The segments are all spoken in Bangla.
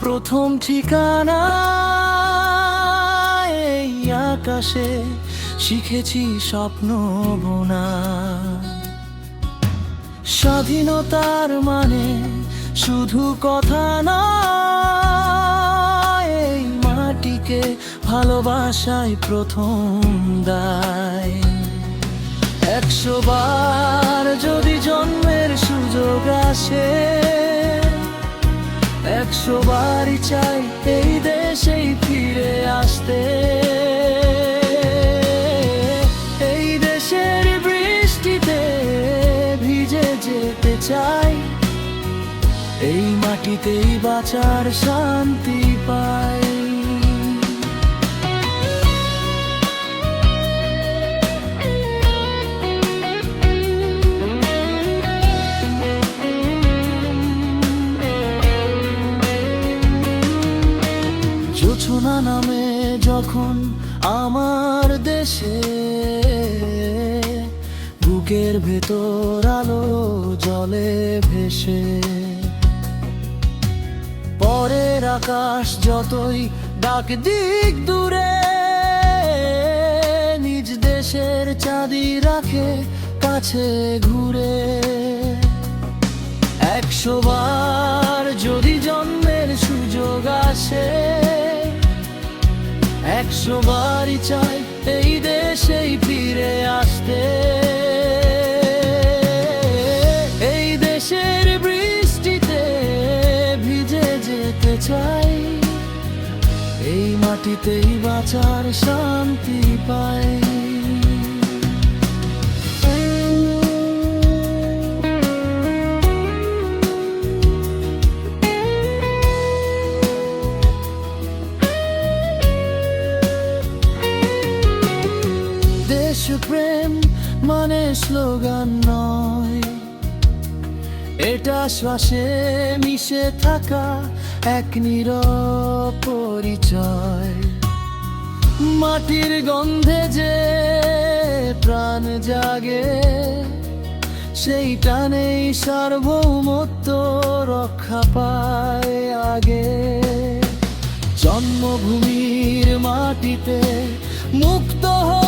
প্রথম ঠিকানা এই আকাশে শিখেছি স্বপ্ন বোনা। স্বাধীনতার মানে শুধু কথা না এই মাটিকে ভালোবাসায় প্রথম দায়। একশো বার যদি জন্মের সুযোগ আসে একশো বারই চাই এই দেশেই ফিরে আসতে। এই দেশের বৃষ্টিতে ভিজে যেতে চাই। এই মাটিতেই বাঁচার শান্তি পাই। নামে যখন আমার দেশে বুকের ভেতর আলো জলে ভেসে, পরের আকাশ যতই ডাক দিক দূরে, নিজ দেশের চাঁদি রাখে কাছে ঘুরে। একশো বার যদি জন্মের সুযোগ আসে একশো বারই চাই এই দেশেই ফিরে আসতে। এই দেশের বৃষ্টিতে ভিজে যেতে চাই। এই মাটিতেই বাঁচার শান্তি পাই। দেশপ্রেম মানে স্লোগান নয়। এটা শ্বাসে মিশে থাকা এক নীরব পরিচয়। মাটির গন্ধে যে প্রাণ জাগে, সেই টানেই সার্বভৌমত্ব রক্ষা পায় আগে। জন্মভূমির মাটিতে মুক্ত হয়ে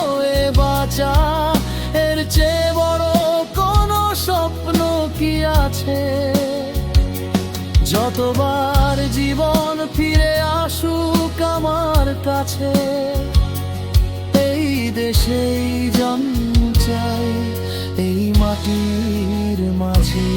বাঁচা। এর চেয়ে বড় কোনো স্বপ্ন কি আছে? যতবার জীবন ফিরে আসুক আমার কাছে, এই দেশেই জন্ম চাই, এই মাটির মাঝে।